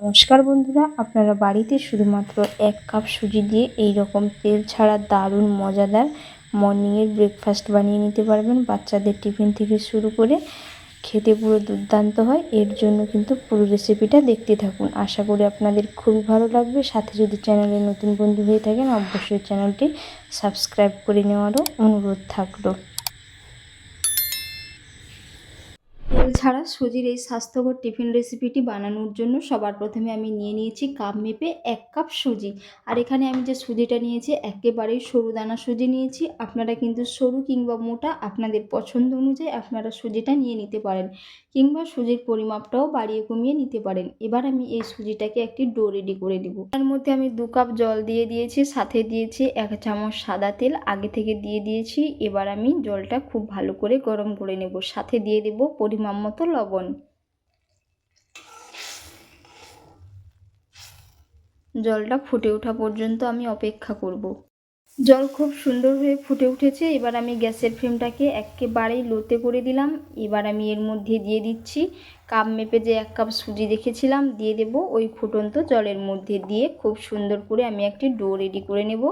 নমস্কার বন্ধুরা, আপনারা বাড়িতে শুধুমাত্র এক কাপ সুজি দিয়ে এই রকম তেল ছাড়া দারুণ মজাদার মর্নিংয়ের ব্রেকফাস্ট বানিয়ে নিতে পারবেন। বাচ্চাদের টিফিন থেকে শুরু করে খেতে পুরো দুর্দান্ত হয়। এর জন্য কিন্তু পুরো রেসিপিটা দেখতে থাকুন। আশা করি আপনাদের খুবই ভালো লাগবে। সাথে যদি চ্যানেলে নতুন বন্ধু হয়ে থাকেন, অবশ্যই চ্যানেলটি সাবস্ক্রাইব করে নেওয়ারও অনুরোধ থাকল। ছাড়া সুজির এই স্বাস্থ্যকর টিফিন রেসিপিটি বানানোর জন্য সবার প্রথমে আমি নিয়ে নিয়েছি কাপ মেপে এক কাপ সুজি। আর এখানে আমি যে সুজিটা নিয়েছি, একেবারেই সরু দানা সুজি নিয়েছি। আপনারা কিন্তু সরু কিংবা মোটা আপনাদের পছন্দ অনুযায়ী আপনারা সুজিটা নিয়ে নিতে পারেন কিংবা সুজির পরিমাপটাও বাড়িয়ে কমিয়ে নিতে পারেন। এবার আমি এই সুজিটাকে একটি ডো রেডি করে দেব তার মধ্যে আমি দু কাপ জল দিয়ে দিয়েছি, সাথে দিয়েছি এক চামচ সাদা তেল, আগে থেকে দিয়ে দিয়েছি। এবার আমি জলটা খুব ভালো করে গরম করে নেব। সাথে দিয়ে দেব পরিমাপ মতো লবণ। জলটা ফুটে ওঠা পর্যন্ত আমি অপেক্ষা করব। জল খুব সুন্দর হয়ে ফুটে উঠেছে, এবার আমি গ্যাসের ফ্লেমটাকে একেবারেই লোতে করে দিলাম। এবার আমি এর মধ্যে দিয়ে দিচ্ছি কাপ মেপে যে এক কাপ সুজি রেখেছিলাম দিয়ে দেব ওই ফুটন্ত জলের মধ্যে দিয়ে। খুব সুন্দর করে আমি একটি ডো রেডি করে নেব।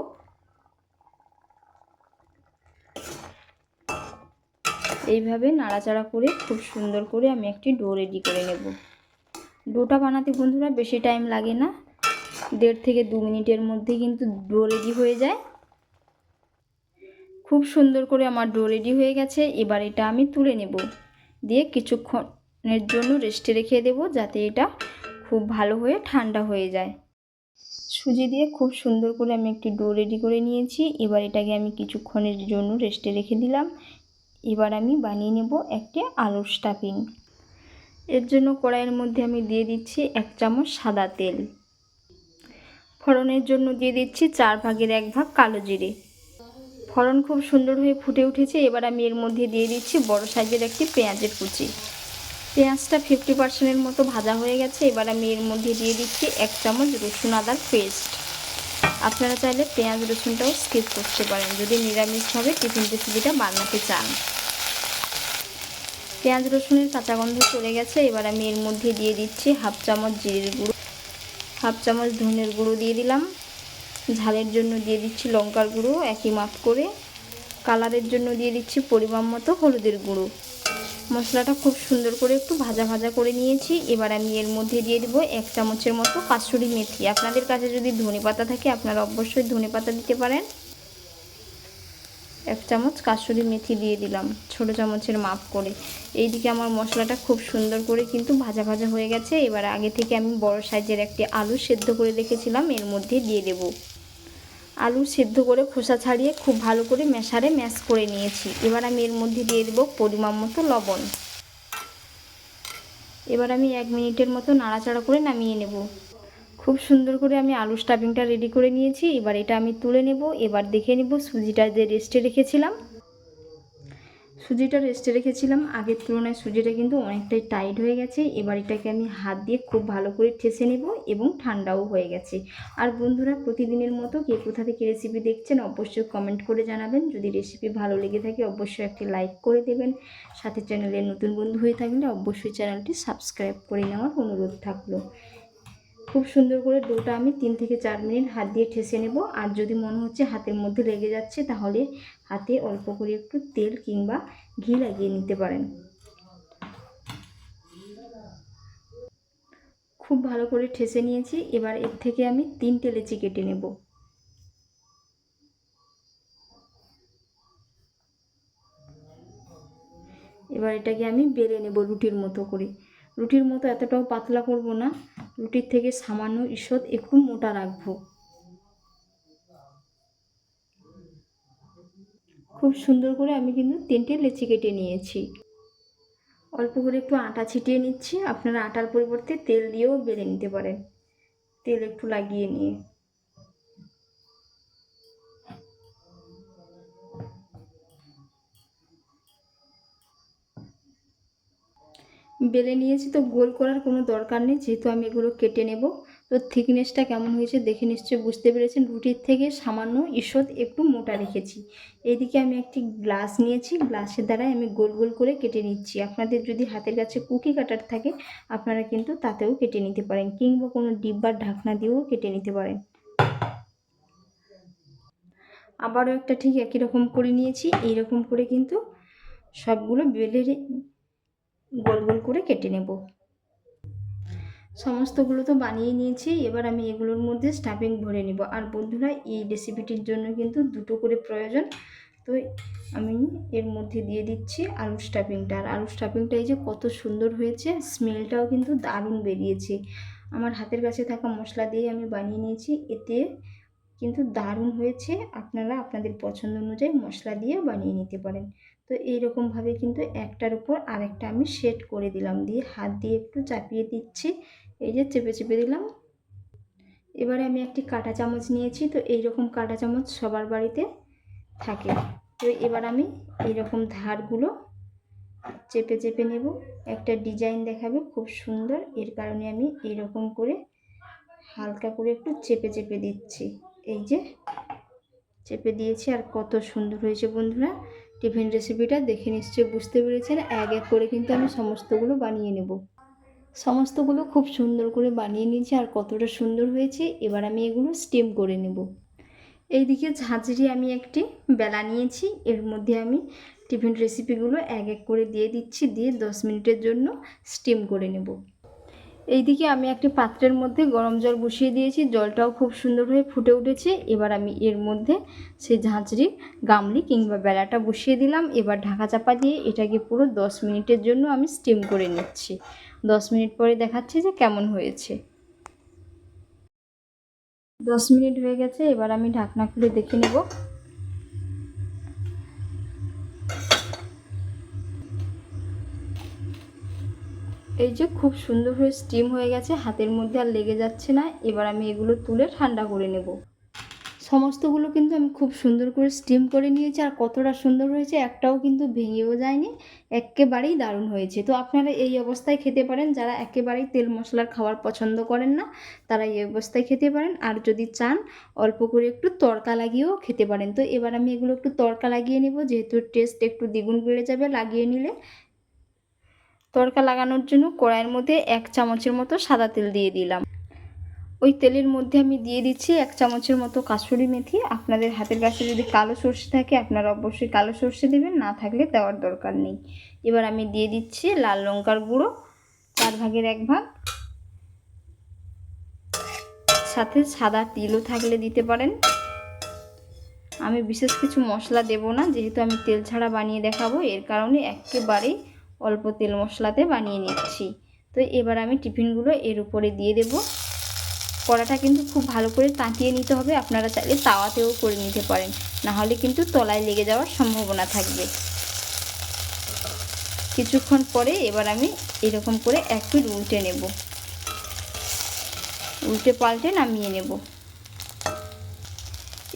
এইভাবে নাড়াচাড়া করে খুব সুন্দর করে আমি একটি ডো রেডি করে নেব। ডোটা বানাতে বন্ধুরা বেশি টাইম লাগে না। দেড় থেকে দু মিনিটের মধ্যে কিন্তু ডো রেডি হয়ে যায়। খুব সুন্দর করে আমার ডো রেডি হয়ে গেছে। এবার এটা আমি তুলে নেব। দিয়ে কিছুক্ষণের জন্য রেস্টে রেখে দেব যাতে এটা খুব ভালো হয়ে ঠান্ডা হয়ে যায়। সুজি দিয়ে খুব সুন্দর করে আমি একটি ডো রেডি করে নিয়েছি। এবার এটাকে আমি কিছুক্ষণের জন্য রেস্টে রেখে দিলাম। এবার আমি বানিয়ে নেব একটি আলুর স্টাফিং। এর জন্য কড়াইয়ের মধ্যে আমি দিয়ে দিচ্ছি এক চামচ সাদা তেল। ফোড়নের জন্য দিয়ে দিচ্ছি চার ভাগের এক ভাগ কালো জিরে। ফোড়ন খুব সুন্দর হয়ে ফুটে উঠেছে, এবার আমি এর মধ্যে দিয়ে দিচ্ছি বড় সাইজের একটি পেঁয়াজের কুচি। পেঁয়াজটা ফিফটি পার্সেন্টের মতো ভাজা হয়ে গেছে, এবার আমি এর মধ্যে দিয়ে দিচ্ছি এক চামচ রসুন আদার পেস্ট আপনারা চাইলে পেঁয়াজ রসুনটাও স্কিপ করতে পারেন, যদি নিরামিষভাবে টিফিন রেসিপিটা বানাতে চান। পেঁয়াজ রসুনের কাঁচা গন্ধ চলে গেছে, এবার আমি এর মধ্যে দিয়ে দিচ্ছি হাফ চামচ জিরের গুঁড়ো, হাফ চামচ ধনের গুঁড়ো দিয়ে দিলাম। ঝালের জন্য দিয়ে দিচ্ছি লঙ্কার গুঁড়ো, একই মাপ করে। কালারের জন্য দিয়ে দিচ্ছি পরিমাণ মতো হলুদের গুঁড়ো। মশলাটা খুব সুন্দর করে একটু ভাজা ভাজা করে নিয়েছি। এবার আমি এর মধ্যে দিয়ে দেবো এক চামচের মতো কাসুরি মেথি। আপনাদের কাছে যদি ধনে পাতা থাকে, আপনারা অবশ্যই ধনে পাতা দিতে পারেন। এক চামচ কাসুরি মেথি দিয়ে দিলাম, ছোট চামচের মাপ করে। এইদিকে আমার মশলাটা খুব সুন্দর করে কিন্তু ভাজা ভাজা হয়ে গেছে। এবার আগে থেকে আমি বড় সাইজের একটি আলু সেদ্ধ করে রেখেছিলাম, এর মধ্যে দিয়ে দেব। আলু সেদ্ধ করে খোসা ছাড়িয়ে খুব ভালো করে মেশারে ম্যাশ করে নিয়েছি। এবার আমি এর মধ্যে দিয়ে দেবো পরিমাণ মতো লবণ। এবার আমি এক মিনিটের মতো নাড়াচাড়া করে নামিয়ে নেব। খুব সুন্দর করে আমি আলু স্টাফিংটা রেডি করে নিয়েছি। এবার এটা আমি তুলে নেব। এবার দেখে নেব সুজিটা যে রেস্টে রেখেছিলাম। সুজিটা রেস্টে রেখেছিলাম। আগের তুলনায় সুজিটা কিন্তু অনেকটাই টাইট হয়ে গেছে। এবার এটাকে আমি হাত দিয়ে খুব ভালো করে ঠেসে নেব এবং ঠান্ডাও হয়ে গেছে। আর বন্ধুরা, প্রতিদিনের মতো কে কোথা থেকে রেসিপি দেখছেন অবশ্যই কমেন্ট করে জানাবেন। যদি রেসিপি ভালো লেগে থাকে, অবশ্যই একটি লাইক করে দেবেন। সাথে চ্যানেলের নতুন বন্ধু হয়ে থাকলে অবশ্যই চ্যানেলটি সাবস্ক্রাইব করে নেওয়ার অনুরোধ থাকল। খুব সুন্দর করে ডোটা আমি তিন থেকে চার মিনিট হাত দিয়ে ঠেসে নেব। আর যদি মনে হচ্ছে হাতের মধ্যে লেগে যাচ্ছে, তাহলে হাতে অল্প করে একটু তেল কিংবা ঘি লাগিয়ে নিতে পারেন। খুব ভালো করে ঠেসে নিয়েছি। এবার এর থেকে আমি তিনটে লেচি কেটে নেব। এবার এটাকে আমি বেলে নেব রুটির মতো করে। রুটির মতো এতটাও পাতলা করব না। রুটির থেকে সামান্য ঈষৎ একটু মোটা রাখব। খুব সুন্দর করে আমি কিন্তু তিনটে লেচি কেটে নিয়েছি। অল্প করে একটু আটা ছিটিয়ে নিচ্ছি। আপনারা আটার পরিবর্তে তেল দিয়েও বেড়ে নিতে পারেন। তেল একটু লাগিয়ে নিয়ে। বেলে নিয়েছি, তো গোল করার কোনো দরকার নেই। যেহেতু আমি এগুলো কেটে নেব, তো থিকনেসটা কেমন হয়েছে দেখে নিশ্চয়ই বুঝতে পেরেছেন। রুটির থেকে সামান্য ঈষৎ একটু মোটা রেখেছি। এইদিকে আমি একটি গ্লাস নিয়েছি, গ্লাসের দ্বারাই আমি গোল গোল করে কেটে নিচ্ছি। আপনাদের যদি হাতের কাছে কুকি কাটার থাকে, আপনারা কিন্তু তাতেও কেটে নিতে পারেন, কিংবা কোনো ডিব্বার ঢাকনা দিয়েও কেটে নিতে পারেন। আবারও একটা ঠিক একই রকম করে নিয়েছি। এই রকম করে কিন্তু সবগুলো বেলে গোল গোল করে কেটে নেব। সমস্তগুলো তো বানিয়ে নিয়েছি, এবার আমি এগুলোর মধ্যে স্টাফিং ভরে নেব। আর বন্ধুরা, এই রেসিপিটির জন্য কিন্তু দুটো করে প্রয়োজন। তো আমি এর মধ্যে দিয়ে দিচ্ছি আলু স্টাফিংটা আর আলু স্টাফিংটা এই যে কত সুন্দর হয়েছে স্মেলটাও কিন্তু দারুণ বেরিয়েছে। আমার হাতের কাছে থাকা মশলা দিয়ে আমি বানিয়ে নিয়েছি, এতে কিন্তু দারুণ হয়েছে। আপনারা আপনাদের পছন্দ অনুযায়ী মশলা দিয়ে বানিয়ে নিতে পারেন। তো এইরকমভাবে কিন্তু একটার উপর আরেকটা আমি সেট করে দিলাম। দিয়ে হাত দিয়ে একটু চাপিয়ে দিচ্ছি। এই যে চেপে চেপে দিলাম। এবারে আমি একটি কাঁটা চামচ নিয়েছি। তো এই রকম কাঁটা চামচ সবার বাড়িতে থাকে। তো এবার আমি এইরকম ধারগুলো চেপে চেপে নেব। একটা ডিজাইন দেখাবে খুব সুন্দর। এর কারণে আমি এইরকম করে হালকা করে একটু চেপে চেপে দিচ্ছি। এই যে চেপে দিয়েছি আর কত সুন্দর হয়েছে বন্ধুরা। টিফিন রেসিপিটা দেখে নিশ্চয়ই বুঝতে পেরেছেন। এক এক করে কিন্তু আমি সমস্তগুলো বানিয়ে নেব। সমস্তগুলো খুব সুন্দর করে বানিয়ে নিয়েছি আর কতটা সুন্দর হয়েছে, এবার আমি এগুলো স্টিম করে নেব। এইদিকে ঝাঁঝরি আমি একটি বেলা নিয়েছি, এর মধ্যে আমি টিফিন রেসিপিগুলো এক এক করে দিয়ে দিচ্ছি, দিয়ে দশ মিনিটের জন্য স্টিম করে নেব। এইদিকে আমি একটি পাত্রের মধ্যে গরম জল বসিয়ে দিয়েছি। জলটাও খুব সুন্দর হয়ে ফুটে উঠেছে। এবার আমি এর মধ্যে সেই ঝাঁঝরি, গামলি কিংবা বেলাটা বসিয়ে দিলাম। এবার ঢাকা চাপা দিয়ে এটাকে পুরো দশ মিনিটের জন্য আমি স্টিম করে নিচ্ছি। দশ মিনিট পরে দেখাচ্ছি যে কেমন হয়েছে। দশ মিনিট হয়ে গেছে। এবার আমি ঢাকনা খুলে দেখে নেব। এই যে খুব সুন্দর হয়ে স্টিম হয়ে গেছে, হাতের মধ্যে আর লেগে যাচ্ছে না। এবার আমি এগুলো তুলে ঠান্ডা করে নেব। সমস্তগুলো কিন্তু আমি খুব সুন্দর করে স্টিম করে নিয়েছি, আর কতটা সুন্দর হয়েছে একটাও কিন্তু ভেঙেও যায়নি। একেবারেই দারুণ হয়েছে। তো আপনারা এই অবস্থায় খেতে পারেন, যারা একেবারেই তেল মশলার খাবার পছন্দ করেন না, তারা এই অবস্থায় খেতে পারেন। আর যদি চান, অল্প করে একটু তড়কা লাগিয়েও খেতে পারেন। তো এবার আমি এগুলো একটু তড়কা লাগিয়ে নেব, যেহেতু টেস্ট একটু দ্বিগুণ বেড়ে যাবে লাগিয়ে নিলে। তড়কা লাগানোর জন্য কড়াইয়ের মধ্যে এক চামচের মতো সাদা তেল দিয়ে দিলাম। ওই তেলের মধ্যে আমি দিয়ে দিচ্ছি এক চামচের মতো কাসুরি মেথি। আপনাদের হাতের কাছে যদি কালো সর্ষে থাকে, আপনারা অবশ্যই কালো সর্ষে দেবেন, না থাকলে দেওয়ার দরকার নেই। এবার আমি দিয়ে দিচ্ছি লাল লঙ্কার গুঁড়ো, চার ভাগের এক ভাগ। সাথে সাদা তিলও থাকলে দিতে পারেন। আমি বিশেষ কিছু মশলা দেব না, যেহেতু আমি তেল ছাড়া বানিয়ে দেখাবো, এর কারণে একেবারেই অল্প তেল মশলাতে বানিয়ে নিচ্ছি। তো এবার আমি টিফিনগুলো এর উপরে দিয়ে দেব। কড়াটা কিন্তু খুব ভালো করে তাঁতিয়ে নিতে হবে। আপনারা চাইলে তাওয়াতেও করে নিতে পারেন। না হলে কিন্তু তলায় লেগে যাওয়ার সম্ভাবনা থাকবে। কিছুক্ষণ পরে এবার আমি এরকম করে এক পিঠ উল্টে নেব। উল্টে পাল্টে নামিয়ে নেব।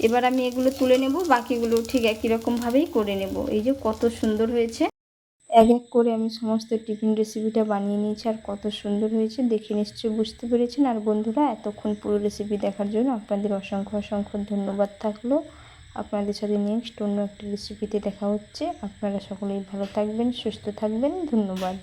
এবার আমি এগুলো তুলে নেব। বাকিগুলো ঠিক একই রকমভাবেই করে নেব। এই যে কত সুন্দর হয়েছে। এক এক করে আমি সমস্ত টিফিন রেসিপিটা বানিয়ে নিয়েছি আর কত সুন্দর হয়েছে দেখে নিশ্চয়ই বুঝতে পেরেছেন। আর বন্ধুরা, এতক্ষণ পুরো রেসিপি দেখার জন্য আপনাদের অসংখ্য অসংখ্য ধন্যবাদ থাকল। আপনাদের সাথে নেক্সট অন্য একটা রেসিপিতে দেখা হচ্ছে। আপনারা সকলেই ভালো থাকবেন, সুস্থ থাকবেন। ধন্যবাদ।